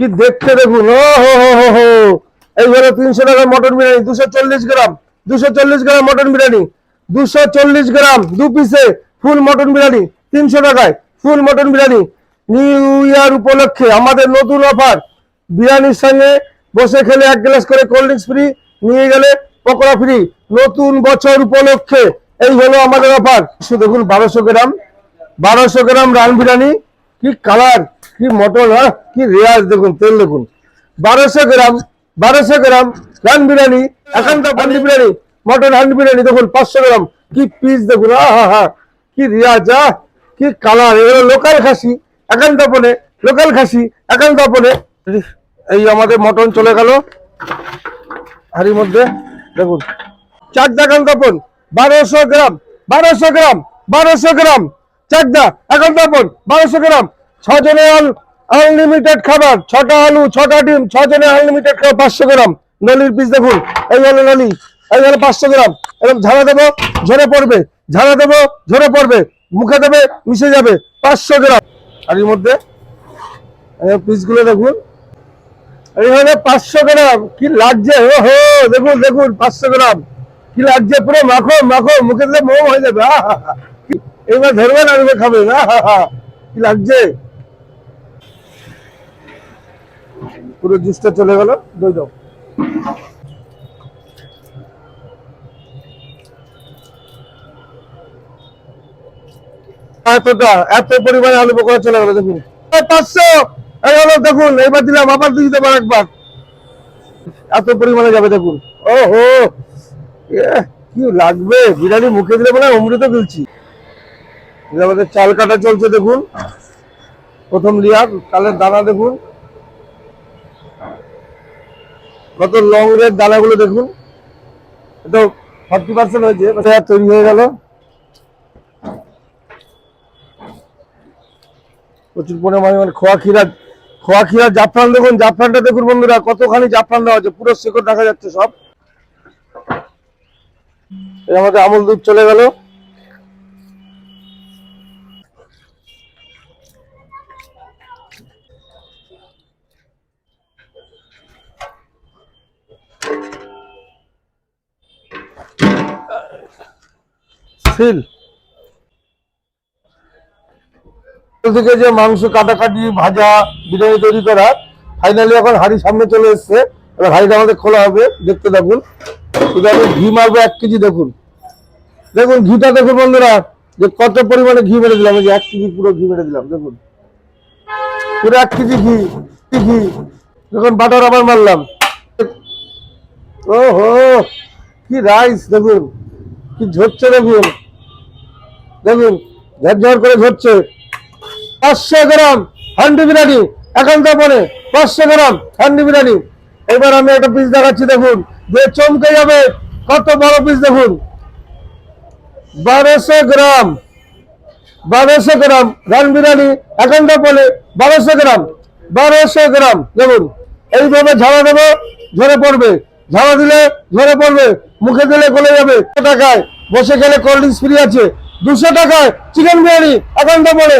কি দেখতে দেখুন? ও, হো হো হো হো। এই হলো তিনশো টাকার মটন বিরিয়ানি, দুশো চল্লিশ গ্রাম, দুশো চল্লিশ গ্রাম মটন বিরিয়ানি, দুশো চল্লিশ গ্রাম দু পিসে ফুল মটন বিরিয়ানি, তিনশো টাকায় full mutton biryani. New year উপলক্ষে আমাদের নতুন অফার। বিরিয়ানির সঙ্গে বসে খেলে এক গ্লাস করে কোল্ড ড্রিঙ্কস ফ্রি, নিয়ে গেলে পকোড়া ফ্রি। নতুন বছর উপলক্ষে এই হলো আমাদের অফার। দেখুন, বারোশো গ্রাম বারোশো গ্রাম রান বিরিয়ানি। কি কালার! কি মটন হ্যাঁ? কি রেয়াজ দেখুন তেল দেখুন। বারোশো গ্রাম বারোশো গ্রাম রান বিরিয়ানি একান্ত হান্ডি বিরিয়ানি মটন হান্ডি বিরিয়ানি দেখুন পাঁচশো গ্রাম। কি পিস দেখুন আহা হা কি রিয়াজ আহ কি কালার এগুলো লোকাল খাসি একান্ত পনে লোকাল খাসি একান্ত পনে এই আমাদের মটন চলে গেল। হাড়ির মধ্যে দেখুন। চারটা কান্তাপন বারোশো গ্রাম বারোশো গ্রাম বারোশো গ্রাম। চারটা একান্তাপন বারোশো গ্রাম। ছজনের আনলিমিটেড খাবার, ছটা আলু, ছটা ডিম, ছজনে আনলিমিটেড খাবার, পাঁচশো গ্রাম। নলির পিস দেখুন। এই হলো নলি, এই হলো পাঁচশো গ্রাম। এরকম ঝাড়া দেবো, ঝরে পড়বে। ঝাড়া দেবো, ঝরে পড়বে। মুখে দেবে, মিশে যাবে। পাঁচশো গ্রাম। আর এর মধ্যে পিসগুলো দেখুন। এইভাবে পাঁচশো গ্রাম। কি লাগছে? ও হো দেখুন দেখুন, পাঁচশো গ্রাম। কি লাগছে? পুরো মাখো মাখো, মুখে দিলে মোম হয়ে যাবে। হা হা। এবার ধরবেন আর এবার খাবেন আহা হা কি লাগছে? পুরো জুসটা চলে গেল দই দাও। এতটা এত পরিমাণে আলু পকোড়া চলে গেল, দেখুন। পাঁচশো! এই দেখুন এবার দিলাম, আবার দিয়ে পার একবার। এত পরিমাণে যাবে, দেখুন। ও হো কি লাগবে? বিরিয়ানি মুখে দিলে বলে অমৃত গিলছি আমাদের চাল কাটা চলছে, দেখুন। প্রথম লিয়ার, চালের দানা, দেখুন। কত লং রেড দানাগুলো দেখুন। এটা ফর্টি পার্সেন্ট হয়েছে তৈরি হয়ে গেল। প্রচুর পরিমাণে মানে খোয়া ক্ষীরা খোয়া ক্ষীরা জাফরান দেখুন, জাফরানটা দেখুন বন্ধুরা, কতখানি জাফরান দেওয়া আছে পুরো শিকড় দেখা যাচ্ছে সব। এর আমাদের আমল দুধ চলে গেল। সিল থেকে যে মাংস কাটাকাটি, ভাজা, বিরিয়ানি তৈরি করা ফাইনালি এখন হাড়ি সামনে চলে এসছে। এবার হাড়িটা আমাদের খোলা হবে, দেখতে দেখুন আমি ঘি মারবো এক কেজি, দেখুন। দেখুন, ঘিটা দেখুন বন্ধুরা, যে কত পরিমাণে ঘি মেরে দিলাম যে এক কেজি পুরো ঘি মেরে দিলাম, দেখুন। পুরো এক কেজি ঘি ঘি। দেখুন, বাটার আবার মারলাম। ও হো কি রাইস দেখুন, কি ঝরছে, দেখুন। দেখুন, ঝরঝর করে ঝরছে। পাঁচশো গ্রাম হান্ডি বিরিয়ানি, একান্ত পরে পাঁচশো গ্রাম হান্ডি বিরিয়ানি। এবার আমি একটা পিস দেখাচ্ছি, দেখুন। যে চমকে যাবে, কত বড় পিস দেখুন। বারোশো গ্রাম বারোশো গ্রাম রান বিরিয়ানি, একান্ত পরে বারোশো গ্রাম বারোশো গ্রাম, দেখুন। এইভাবে ঝাড়া দেবো, ঝরে পড়বে। ঝাড়া দিলে ঝরে পড়বে, মুখে দিলে গলে যাবে। টাকায় বসে গেলে কোল্ড ড্রিঙ্কস ফ্রি আছে। দুশো টাকায় চিকেন বিরিয়ানি একান্ত পরে।